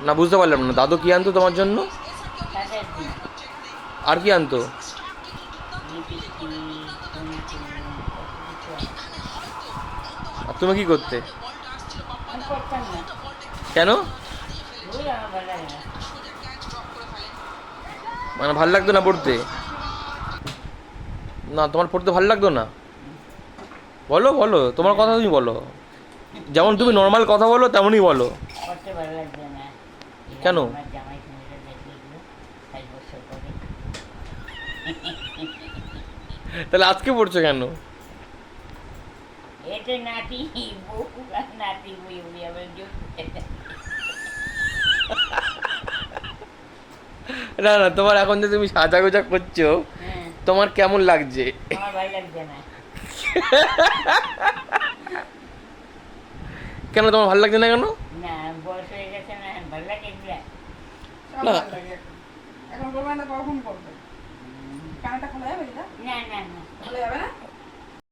না, বুঝতে পারলাম না। দাদু কি আনতো তোমার জন্য? আর কি আনতো। আর তুমি কি করতে? কেন? মানে ভালো লাগতো না পড়তে? না, তোমার পড়তে ভালো লাগতো না? বলো বলো, তোমার কথা তুমি বলো। যেমন তুমি নর্মাল কথা বলো, তেমনই বলো। কেন? তাহলে আজকে পড়ছো কেন? না না, তোমার এখন যে তুমি সাজা গোজা করছ, তোমার কেমন লাগছে? কেন, তোমার ভালো লাগছে না কেন? না, বয়স হয়ে গেছে না। ভালো লাগে এগুলা সব ভালো লাগে এখন। করবে না কখন করবে কানাটা খোলা যাবে না। না না খোলা যাবে না